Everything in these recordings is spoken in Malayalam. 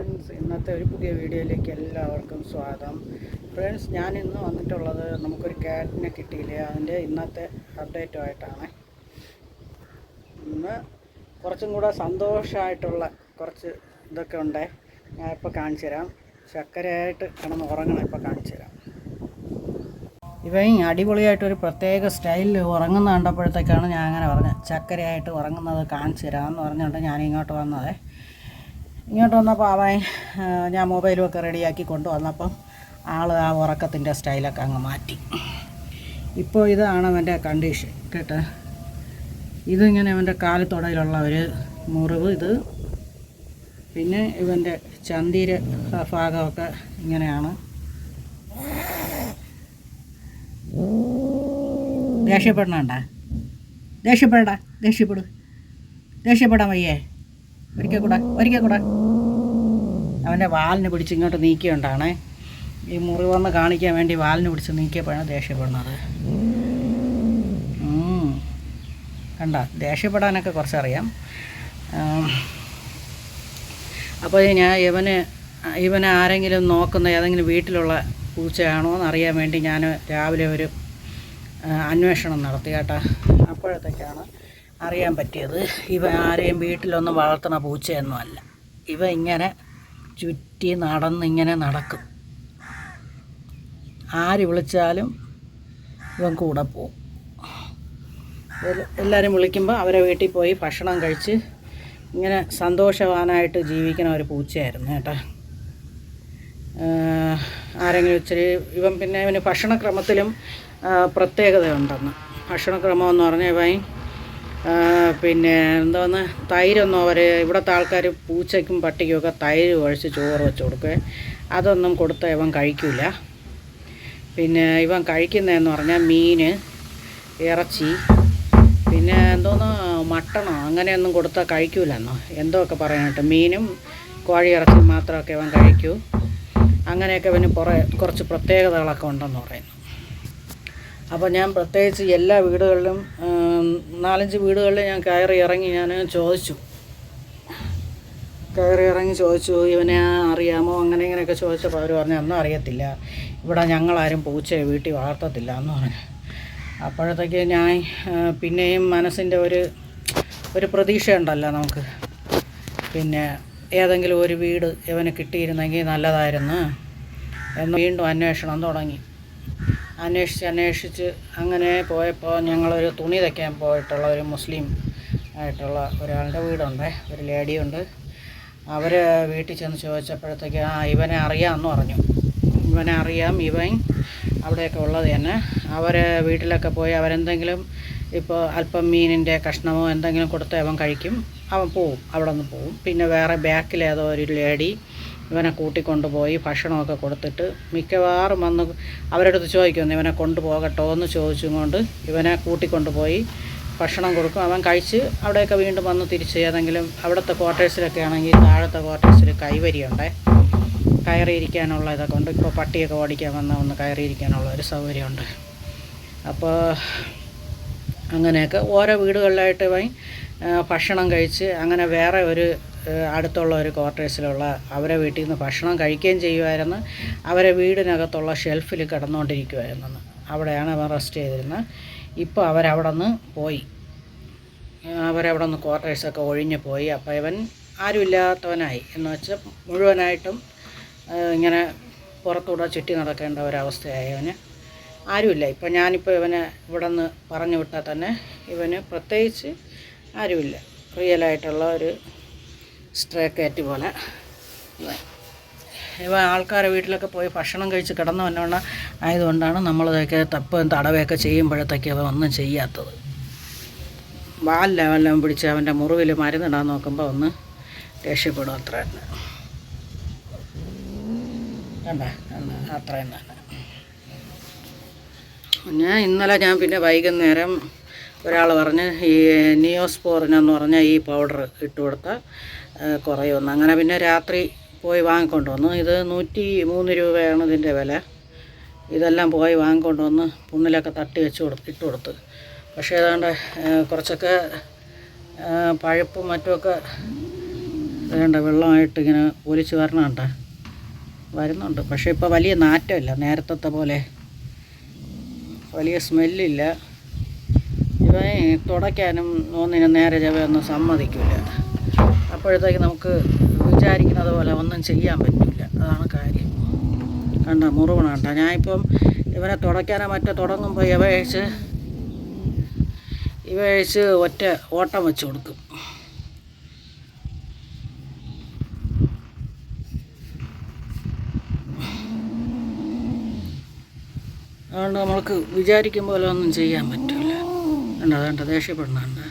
ഫ്രണ്ട്സ് ഇന്നത്തെ ഒരു പുതിയ വീഡിയോയിലേക്ക് എല്ലാവർക്കും സ്വാഗതം. ഫ്രണ്ട്സ് ഞാൻ ഇന്ന് വന്നിട്ടുള്ളത് നമുക്കൊരു ക്യാറ്റിനെ കിട്ടിയില്ലേ? അതിന്റെ ഇന്നത്തെ അപ്ഡേറ്റുമായിട്ടാണ്. ഇന്ന് കുറച്ചും കൂടെ സന്തോഷമായിട്ടുള്ള കുറച്ച് ഇതൊക്കെ ഉണ്ട്. ഞാൻ ഇപ്പോൾ കാണിച്ചു തരാം. ശക്കരയായിട്ട് കിടന്ന് ഉറങ്ങണം ഇപ്പോൾ കാണിച്ചു തരാം. ഇവൻ അടിപൊളിയായിട്ടൊരു പ്രത്യേക സ്റ്റൈലിൽ ഉറങ്ങുന്ന കണ്ടപ്പോഴത്തേക്കാണ് ഞാൻ അങ്ങനെ പറഞ്ഞത്. ചക്കരയായിട്ട് ഉറങ്ങുന്നത് കാണിച്ചു തരാമെന്ന് പറഞ്ഞുകൊണ്ട് ഞാൻ ഇങ്ങോട്ട് വന്നത്. ഇങ്ങോട്ട് വന്നപ്പോൾ അവൻ ഞാൻ മൊബൈലും ഒക്കെ റെഡിയാക്കി കൊണ്ടുവന്നപ്പം ആൾ ആ ഉറക്കത്തിന്റെ സ്റ്റൈലൊക്കെ അങ്ങ് മാറ്റി. ഇപ്പോൾ ഇതാണ് അവന്റെ കണ്ടീഷൻ കേട്ടോ? ഇതിങ്ങനെ അവന്റെ കാലത്തുടയിലുള്ള ഒരു മുറിവ് ഇത്. പിന്നെ ഇവന്റെ ചന്തിര ഭാഗമൊക്കെ ഇങ്ങനെയാണ്. ദേഷ്യപ്പെടണണ്ട. ദേഷ്യപ്പെടടാ ദേഷ്യപ്പെടു. ദേഷ്യപ്പെടാൻ വയ്യേ. ഒരിക്കൽ കൂടെ ഒരിക്കൽ കൂടെ. അവന്റെ വാലിന് പിടിച്ച് ഇങ്ങോട്ട് നീക്കിയോണ്ടാണ്. ഈ മുറി മുറിവൊന്ന് കാണിക്കാൻ വേണ്ടി വാലിന് പിടിച്ച് നീക്കിയപ്പോഴാണ് ദേഷ്യപ്പെടുന്നത്. കണ്ട ദേഷ്യപ്പെടാനൊക്കെ കുറച്ചറിയാം. അപ്പോൾ ഞാൻ ഇവന് ഇവനെ ആരെങ്കിലും നോക്കുന്ന ഏതെങ്കിലും വീട്ടിലുള്ള പൂച്ചയാണോ എന്നറിയാൻ വേണ്ടി ഞാൻ രാവിലെ ഒരു അന്വേഷണം നടത്തി കേട്ടോ. അപ്പോഴത്തേക്കാണ് അറിയാൻ പറ്റിയത് ഇവ ആരെയും വീട്ടിലൊന്നും വളർത്തുന്ന പൂച്ചയൊന്നുമല്ല. ഇവ ഇങ്ങനെ ചുറ്റി നടന്നിങ്ങനെ നടക്കും. ആര് വിളിച്ചാലും ഇവൻ കൂടെ പോവും. എല്ല- എല്ലാവരും വിളിക്കുമ്പോൾ അവരെ വീട്ടിൽ പോയി ഭക്ഷണം കഴിച്ച് ഇങ്ങനെ സന്തോഷവാനായിട്ട് ജീവിക്കുന്ന ഒരു പൂച്ചയായിരുന്നു കേട്ടോ. ആരെങ്കിലും ഇച്ചിരി ഇവൻ പിന്നെ ഇവന് ഭക്ഷണക്രമത്തിലും പ്രത്യേകതയുണ്ടെന്ന്. ഭക്ഷണക്രമം എന്ന് പറഞ്ഞാൽ ഇവൻ പിന്നെ എന്തോന്ന്? തൈരൊന്നും അവർ ഇവിടുത്തെ ആൾക്കാർ പൂച്ചയ്ക്കും പട്ടിക്കുമൊക്കെ തൈര് ഒഴിച്ച് ചോറ് വെച്ച് കൊടുക്കുക അതൊന്നും കൊടുത്ത ഇവൻ കഴിക്കില്ല പിന്നെ ഇവൻ കഴിക്കുന്നതെന്ന് പറഞ്ഞാൽ മീൻ ഇറച്ചി പിന്നെ എന്തോന്ന്? മട്ടണോ? അങ്ങനെയൊന്നും കൊടുത്താൽ കഴിക്കൂലെന്നോ? എന്തോ ഒക്കെ പറയാനായിട്ട്? മീനും കോഴി ഇറച്ചി മാത്രമൊക്കെ ഇവൻ കഴിക്കൂ. അങ്ങനെയൊക്കെ ഇവന് കുറേ കുറച്ച് പ്രത്യേകതകളൊക്കെ ഉണ്ടെന്ന് പറയുന്നു. അപ്പോൾ ഞാൻ പ്രത്യേകിച്ച് എല്ലാ വീടുകളിലും നാലഞ്ച് വീടുകളിൽ ഞാൻ കയറി ഇറങ്ങി ഞാൻ ചോദിച്ചു. കയറി ഇറങ്ങി ചോദിച്ചു ഇവനെ അറിയാമോ? അങ്ങനെ ഇങ്ങനെയൊക്കെ ചോദിച്ചപ്പോൾ അവർ പറഞ്ഞു ഒന്നും അറിയത്തില്ല. ഇവിടെ ഞങ്ങളാരും പൂച്ചയെ വീട്ടിൽ വളർത്തത്തില്ല എന്ന് പറഞ്ഞു. അപ്പോഴത്തേക്ക് ഞാൻ പിന്നെയും മനസ്സിന്റെ ഒരു ഒരു പ്രതീക്ഷയുണ്ടല്ലോ നമുക്ക്. പിന്നെ ഏതെങ്കിലും ഒരു വീട് ഇവന് കിട്ടിയിരുന്നെങ്കിൽ നല്ലതായിരുന്നു എന്ന് വീണ്ടും അന്വേഷണം തുടങ്ങി. അന്വേഷിച്ച് അന്വേഷിച്ച് അങ്ങനെ പോയപ്പോൾ ഞങ്ങളൊരു തുണി തയ്ക്കാൻ പോയിട്ടുള്ള ഒരു മുസ്ലിം ആയിട്ടുള്ള ഒരാളുടെ വീടുണ്ട്. ഒരു ലേഡിയുണ്ട്. അവർ വീട്ടിൽ ചെന്ന് ചോദിച്ചപ്പോഴത്തേക്ക് ആ ഇവനെ അറിയാമെന്ന് പറഞ്ഞു. ഇവനെ അറിയാം ഇവൻ അവിടെയൊക്കെ ഉള്ളത് തന്നെ. അവർ വീട്ടിലൊക്കെ പോയി അവരെന്തെങ്കിലും ഇപ്പോൾ അല്പം മീനിന്റെ കഷ്ണമോ എന്തെങ്കിലും കൊടുത്ത് അവൻ കഴിക്കും. അവൻ പോവും അവിടെ നിന്ന് പോവും. പിന്നെ വേറെ ബാക്കിലേതോ ഒരു ലേഡി ഇവനെ കൂട്ടിക്കൊണ്ടുപോയി ഭക്ഷണമൊക്കെ കൊടുത്തിട്ട് മിക്കവാറും വന്ന് അവരുടെ അടുത്ത് ചോദിക്കുന്നു ഇവനെ കൊണ്ടുപോകട്ടോ? എന്ന് ചോദിച്ചും കൊണ്ട് ഇവനെ കൂട്ടിക്കൊണ്ടുപോയി ഭക്ഷണം കൊടുക്കും. അവൻ കഴിച്ച് അവിടെയൊക്കെ വീണ്ടും വന്ന് തിരിച്ച് ഏതെങ്കിലും അവിടുത്തെ ക്വാർട്ടേഴ്സിലൊക്കെ ആണെങ്കിൽ താഴത്തെ ക്വാർട്ടേഴ്സിൽ കൈവരിയുണ്ടേ. കയറിയിരിക്കാനുള്ള ഇതൊക്കെ ഉണ്ട്. ഇപ്പോൾ പട്ടിയൊക്കെ ഓടിക്കാൻ വന്ന ഒന്ന് കയറിയിരിക്കാനുള്ള ഒരു സൗകര്യമുണ്ട്. അപ്പോൾ അങ്ങനെയൊക്കെ ഓരോ വീടുകളിലായിട്ട് ഭക്ഷണം കഴിച്ച് അങ്ങനെ വേറെ ഒരു അടുത്തുള്ള ഒരു ക്വാർട്ടേഴ്സിലുള്ള അവരെ വീട്ടിൽ നിന്ന് ഭക്ഷണം കഴിക്കുകയും ചെയ്യുമായിരുന്നു. അവരെ വീടിനകത്തുള്ള ഷെൽഫിൽ കിടന്നുകൊണ്ടിരിക്കുമായിരുന്നു. അവിടെയാണ് അവർ റെസ്റ്റ് ചെയ്തിരുന്നത്. ഇപ്പോൾ അവരവിടെ നിന്ന് പോയി. അവരവിടെ നിന്ന് ക്വാർട്ടേഴ്സൊക്കെ ഒഴിഞ്ഞു പോയി. അപ്പോൾ ഇവൻ ആരുമില്ലാത്തവനായി എന്ന് വെച്ചാൽ മുഴുവനായിട്ടും ഇങ്ങനെ പുറത്തൂടെ ചുറ്റി നടക്കേണ്ട ഒരവസ്ഥയായി അവന് ആരുമില്ല. ഇപ്പം ഞാനിപ്പോൾ ഇവനെ ഇവിടെ നിന്ന് പറഞ്ഞു വിട്ടാൽ തന്നെ ഇവന് പ്രത്യേകിച്ച് ആരുമില്ല. റിയലായിട്ടുള്ള ഒരു സ്ട്രേ കാറ്റ് പോലെ. ഇവ ആൾക്കാരെ വീട്ടിലൊക്കെ പോയി ഭക്ഷണം കഴിച്ച് കിടന്നു വന്നോണ്ട ആയതുകൊണ്ടാണ് നമ്മളിതൊക്കെ തപ്പും തടവയൊക്കെ ചെയ്യുമ്പോഴത്തേക്ക് അവ ഒന്നും ചെയ്യാത്തത്. വാലില വല്ലതും പിടിച്ച് അവന്റെ മുറിവിൽ മരുന്നിടാൻ നോക്കുമ്പോൾ ഒന്ന് രക്ഷപ്പെടും അത്ര തന്നെ. കണ്ട? അത്രയും തന്നെ. ഞാൻ ഇന്നലെ ഞാൻ പിന്നെ വൈകുന്നേരം ഒരാൾ പറഞ്ഞ് ഈ നിയോസ്പോറിനെന്ന് പറഞ്ഞ ഈ പൗഡർ ഇട്ട് കൊടുത്താൽ കുറയുമെന്ന് അങ്ങനെ പിന്നെ രാത്രി പോയി വാങ്ങിക്കൊണ്ട് വന്നു ഇത് നൂറ്റി മൂന്ന് രൂപയാണ് ഇതിന്റെ വില. ഇതെല്ലാം പോയി വാങ്ങിക്കൊണ്ട് വന്ന് പുണ്ണിലൊക്കെ തട്ടി വെച്ച് കൊടുത്ത് ഇട്ട് കൊടുത്ത്. പക്ഷേ ഏതാണ്ട് കുറച്ചൊക്കെ പഴുപ്പും മറ്റുമൊക്കെ വേണ്ട വെള്ളമായിട്ട് ഇങ്ങനെ ഒലിച്ച് വരണണ്ട. വരുന്നുണ്ട്. പക്ഷേ ഇപ്പോൾ വലിയ നാറ്റമില്ല. നേരത്തെ പോലെ വലിയ സ്മെല്ലില്ല. ഇവ തുടയ്ക്കാനും ഒന്നിനും നേരെ ചവയൊന്നും സമ്മതിക്കില്ല അപ്പോഴത്തേക്ക് നമുക്ക് വിചാരിക്കുന്നത് പോലെ ഒന്നും ചെയ്യാൻ പറ്റില്ല. അതാണ് കാര്യം. കണ്ട മുറിവണ കണ്ട? ഞാനിപ്പം ഇവനെ തുടയ്ക്കാനോ മറ്റോ തുടങ്ങുമ്പോൾ ഇവ അഴിച്ച് ഇവ അഴിച്ച് ഒറ്റ ഓട്ടം വെച്ച് കൊടുക്കും. അതുകൊണ്ട് നമ്മൾക്ക് വിചാരിക്കും പോലെ ഒന്നും ചെയ്യാൻ പറ്റില്ല. കണ്ട അതുകൊണ്ട് ദേഷ്യപ്പെടുന്നുണ്ട്.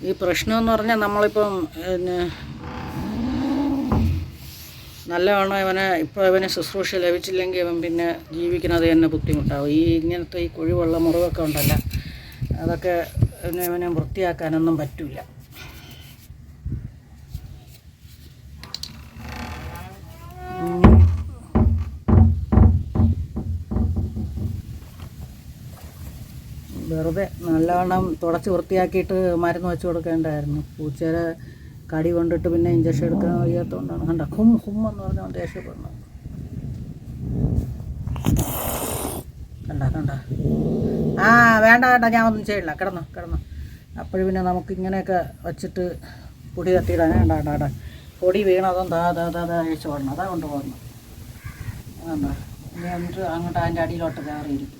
ഈ പ്രശ്നം എന്ന് പറഞ്ഞാൽ നമ്മളിപ്പം പിന്നെ നല്ലവണ്ണം ഇവനെ ഇപ്പോൾ ഇവന് ശുശ്രൂഷ ലഭിച്ചില്ലെങ്കിൽ ഇവൻ പിന്നെ ജീവിക്കുന്നത് തന്നെ ബുദ്ധിമുട്ടാവും. ഈ ഇങ്ങനത്തെ ഈ കുഴിവുള്ള മുറിവൊക്കെ ഉണ്ടല്ലോ അതൊക്കെ ഇവനെ വൃത്തിയാക്കാനൊന്നും പറ്റില്ല വെറുതെ നല്ലവണ്ണം തുടച്ച് വൃത്തിയാക്കിയിട്ട് മരുന്ന് വെച്ച് കൊടുക്കേണ്ടായിരുന്നു. പൂച്ചയുടെ കടി കൊണ്ടിട്ട് പിന്നെ ഇഞ്ചക്ഷൻ എടുക്കാൻ വയ്യാത്തതുകൊണ്ടാണ് കണ്ട ഹും ഹും എന്ന് പറഞ്ഞാൽ ദേഷ്യപ്പെടുന്നത് കണ്ട കണ്ട. ആ വേണ്ട വേണ്ട ഞാൻ ഒന്നും ചെയ്യില്ല. കിടന്നു കിടന്നു. അപ്പോഴും പിന്നെ നമുക്ക് ഇങ്ങനെയൊക്കെ വച്ചിട്ട് പൊടി തട്ടിയിടാൻ വേണ്ട വേണ്ട വേണ്ട. പൊടി വീണതും ദാ ദാ ദാ ദാ അഴിച്ചു പോടണം അതാ കൊണ്ടുപോകുന്നു ഇനി എന്നിട്ട് അങ്ങോട്ട് അതിന്റെ അടിയിലോട്ട് കയറിയിരിക്കും.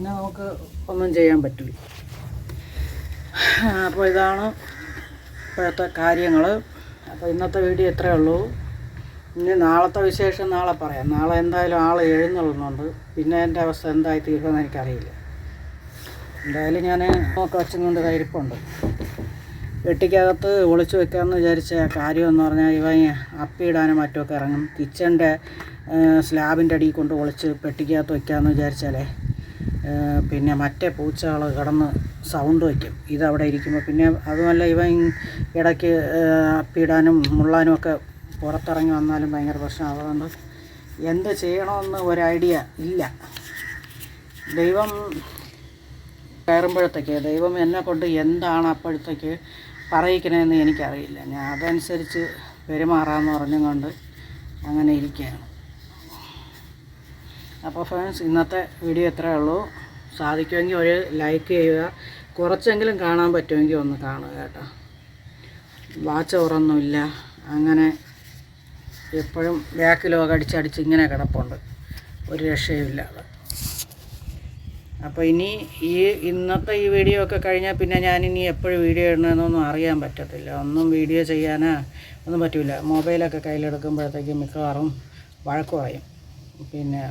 പിന്നെ നമുക്ക് ഒന്നും ചെയ്യാൻ പറ്റില്ല. അപ്പോൾ ഇതാണ് ഇപ്പോഴത്തെ കാര്യങ്ങൾ. അപ്പോൾ ഇന്നത്തെ വീഡിയോ ഇത്രയേ ഉള്ളൂ. ഇനി നാളത്തെ വിശേഷം നാളെ പറയാം. നാളെ എന്തായാലും ആൾ എഴുന്നള്ളുന്നുണ്ട്. പിന്നെ എന്റെ അവസ്ഥ എന്തായി തീരുമെന്ന് എനിക്കറിയില്ല. എന്തായാലും ഞാൻ നോക്കി വച്ചും കൊണ്ട് വെട്ടിക്കകത്ത് ഒളിച്ചു വെക്കാമെന്ന് വിചാരിച്ച കാര്യം എന്ന് പറഞ്ഞാൽ ഇവ അപ്പിയിടാനും മറ്റുമൊക്കെ ഇറങ്ങും. കിച്ചന്റെ സ്ലാബിന്റെ അടിയിൽ കൊണ്ട് ഒളിച്ച് പെട്ടിക്കകത്ത് വെക്കാമെന്ന് വിചാരിച്ചാലേ പിന്നെ മറ്റേ പൂച്ചകൾ കിടന്ന് സൗണ്ട് വയ്ക്കും. ഇതവിടെ ഇരിക്കുമ്പോൾ പിന്നെ അതുമല്ല ഇവ ഇടയ്ക്ക് അപ്പിടാനും മുള്ളാനും ഒക്കെ പുറത്തിറങ്ങി വന്നാലും ഭയങ്കര പ്രശ്നം. അതുകൊണ്ട് എന്ത് ചെയ്യണമെന്ന് ഒരു ഐഡിയ ഇല്ല. ദൈവം കയറുമ്പോഴത്തേക്ക് ദൈവം എന്നെ കൊണ്ട് എന്താണ് അപ്പോഴത്തേക്ക് പറയിക്കണമെന്ന് എനിക്കറിയില്ല. ഞാൻ അതനുസരിച്ച് പെരുമാറാമെന്ന് പറഞ്ഞും കൊണ്ട് അങ്ങനെ ഇരിക്കുകയാണ്. അപ്പോൾ ഫ്രണ്ട്സ് ഇന്നത്തെ വീഡിയോ ഇത്രയേ ഉള്ളൂ. സാധിക്കുമെങ്കിൽ ഒരു ലൈക്ക് ചെയ്യുക. കുറച്ചെങ്കിലും കാണാൻ പറ്റുമെങ്കിൽ ഒന്ന് കാണുക കേട്ടോ. വാച്ച് ഉറന്നുമില്ല അങ്ങനെ എപ്പോഴും ബാക്ക് ലോക അടിച്ചടിച്ച് ഇങ്ങനെ കിടപ്പുണ്ട്. ഒരു രക്ഷയുമില്ലാതെ അപ്പോൾ ഇനി ഈ ഇന്നത്തെ ഈ വീഡിയോ ഒക്കെ കഴിഞ്ഞാൽ പിന്നെ ഞാനിനി എപ്പോഴും വീഡിയോ ഇടണമെന്നൊന്നും അറിയാൻ പറ്റത്തില്ല. ഒന്നും വീഡിയോ ചെയ്യാനാ ഒന്നും പറ്റില്ല മൊബൈലൊക്കെ കയ്യിലെടുക്കുമ്പോഴത്തേക്കും മിക്കവാറും വഴക്ക് പിന്നെ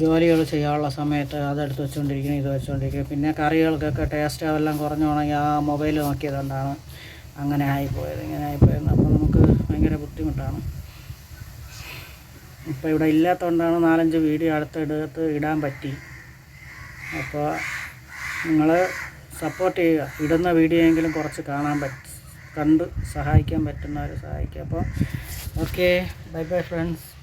ജോലികൾ ചെയ്യാനുള്ള സമയത്ത് അതെടുത്ത് വെച്ചുകൊണ്ടിരിക്കണം ഇത് വെച്ചുകൊണ്ടിരിക്കണം പിന്നെ കറികൾക്കൊക്കെ ടേസ്റ്റ് എല്ലാം കുറഞ്ഞുണെങ്കിൽ ആ മൊബൈൽ നോക്കിയതുകൊണ്ടാണ് അങ്ങനെ ആയിപ്പോയത്. ഇങ്ങനെ ആയിപ്പോയത് അപ്പോൾ നമുക്ക് ഭയങ്കര ബുദ്ധിമുട്ടാണ്. ഇപ്പോൾ ഇവിടെ ഇല്ലാത്തതുകൊണ്ടാണ് നാലഞ്ച് വീഡിയോ അടുത്തെടുത്ത് ഇടാൻ പറ്റി. അപ്പോൾ നിങ്ങൾ സപ്പോർട്ട് ചെയ്യുക. ഇടുന്ന വീഡിയോ എങ്കിലും കുറച്ച് കാണാൻ പറ്റും കണ്ട് സഹായിക്കാൻ പറ്റുന്നവർ സഹായിക്കുക. അപ്പോൾ ഓക്കെ ബൈ ബൈ ഫ്രണ്ട്സ്